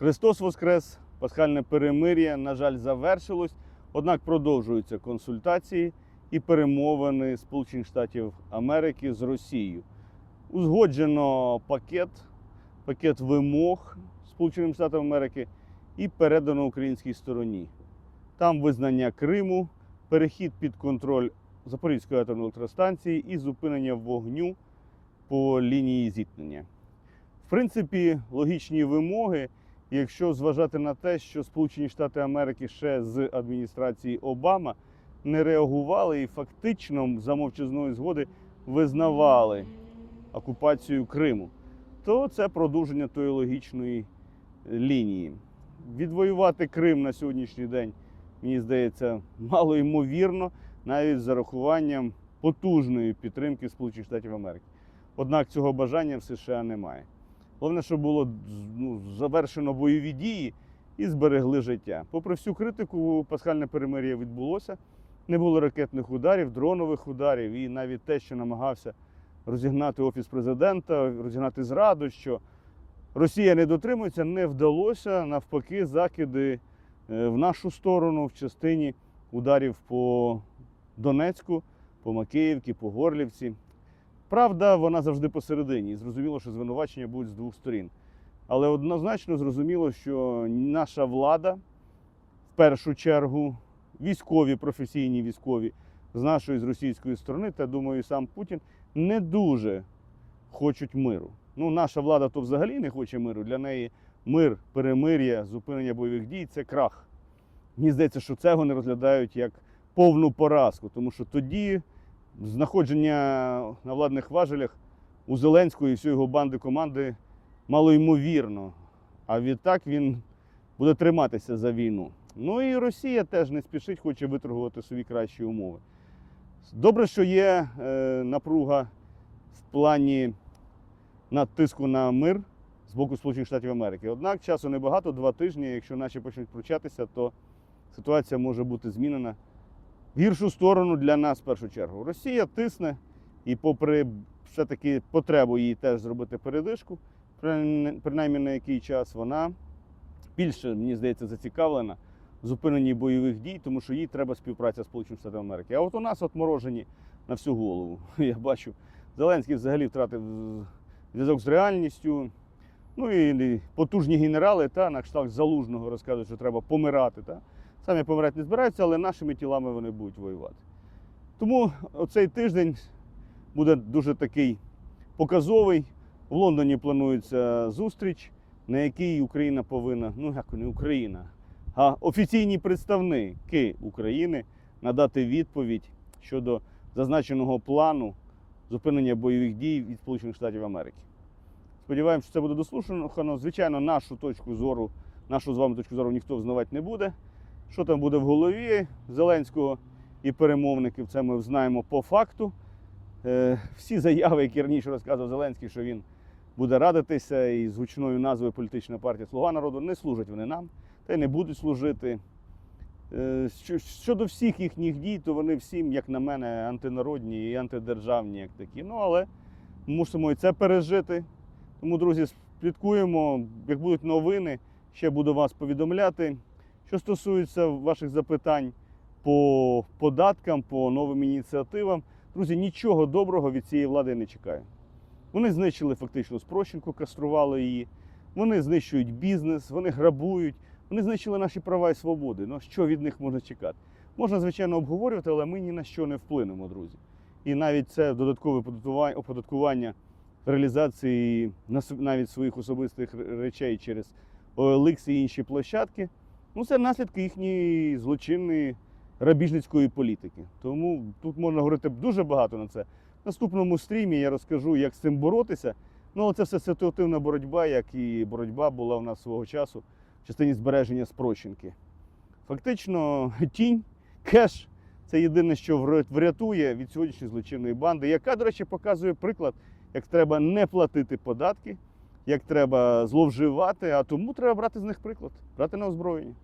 Христос Воскрес, пасхальне перемир'я, на жаль, завершилось, однак продовжуються консультації і перемовини Сполучених Штатів Америки з Росією. Узгоджено пакет, пакет вимог Сполученим Штатам Америки і передано українській стороні. Там визнання Криму, перехід під контроль Запорізької атомної електростанції і зупинення вогню по лінії зіткнення. В принципі, логічні вимоги, якщо зважати на те, що Сполучені Штати Америки ще з адміністрації Обама не реагували і фактично за мовчазної згоди визнавали окупацію Криму, то це продовження тої логічної лінії. Відвоювати Крим на сьогоднішній день, мені здається, мало ймовірно, навіть з зарахуванням потужної підтримки Сполучених Штатів Америки. Однак цього бажання в США немає. Головне, щоб було ну, завершено бойові дії і зберегли життя. Попри всю критику, пасхальне перемир'я відбулося. Не було ракетних ударів, дронових ударів, і навіть те, що намагався розігнати офіс президента, розігнати зраду, що Росія не дотримується, не вдалося. Навпаки, закиди е, в нашу сторону в частині ударів по Донецьку, по Макеївці, по Горлівці. Правда, вона завжди посередині. І зрозуміло, що звинувачення будуть з двох сторін. Але однозначно зрозуміло, що наша влада в першу чергу, військові, професійні військові з нашої з російської сторони, та думаю, сам Путін не дуже хочуть миру. Ну, наша влада то взагалі не хоче миру. Для неї мир, перемир'я, зупинення бойових дій це крах. Мені здається, що цього не розглядають як повну поразку, тому що тоді знаходження на владних важелях у Зеленського і всього його банди команди малоймовірно. А відтак він буде триматися за війну. Ну і Росія теж не спішить, хоче виторгувати собі кращі умови. Добре, що є е, напруга в плані натиску на мир з боку Сполучених Штатів Америки. Однак часу небагато, два тижні. Якщо наші почнуть пручатися, то ситуація може бути змінена гіршу сторону для нас в першу чергу. Росія тисне і, попри все-таки потребу їй теж зробити передишку, принаймні на який час, вона більше, мені здається, зацікавлена в зупиненні бойових дій, тому що їй треба співпраця з Сполученими Штатами Америки. А от у нас отморожені на всю голову. Я бачу, Зеленський взагалі втратив зв'язок з реальністю. Ну і потужні генерали та на кшталт залужного розказують, що треба помирати. Та? Самі помирати не збираються, але нашими тілами вони будуть воювати. Тому оцей тиждень буде дуже такий показовий. В Лондоні планується зустріч, на якій Україна повинна, ну як не Україна, а офіційні представники України надати відповідь щодо зазначеного плану зупинення бойових дій від Сполучених Штатів Америки. Сподіваємося, що це буде дослушано. Звичайно, нашу точку зору, нашу з вами точку зору ніхто взнавати не буде. Що там буде в голові Зеленського і перемовників, це ми знаємо по факту. Е, Всі заяви, які раніше розказував Зеленський, що він буде радитися із гучною назвою політична партія Слуга народу, не служать вони нам та й не будуть служити. Е, Щодо всіх їхніх дій, то вони всім, як на мене, антинародні і антидержавні, як такі. Ну, але мусимо і це пережити. Тому, друзі, слідкуємо. Як будуть новини, ще буду вас повідомляти. Що стосується ваших запитань по податкам, по новим ініціативам, друзі, нічого доброго від цієї влади не чекаю. Вони знищили фактично спрощенку, кастрували її. Вони знищують бізнес, вони грабують, вони знищили наші права і свободи. Ну що від них можна чекати? Можна, звичайно, обговорювати, але ми ні на що не вплинемо, друзі. І навіть це додаткове оподаткування реалізації навіть своїх особистих речей через OLX і інші площадки. Ну, це наслідки їхньої злочинної грабіжницької політики. Тому тут можна говорити дуже багато на це. В наступному стрімі я розкажу, як з цим боротися. Ну, це все ситуативна боротьба, як і боротьба була в нас свого часу в частині збереження спрощенки. Фактично, тінь, кеш це єдине, що врятує від сьогоднішньої злочинної банди, яка, до речі, показує приклад, як треба не платити податки, як треба зловживати, а тому треба брати з них приклад, брати на озброєння.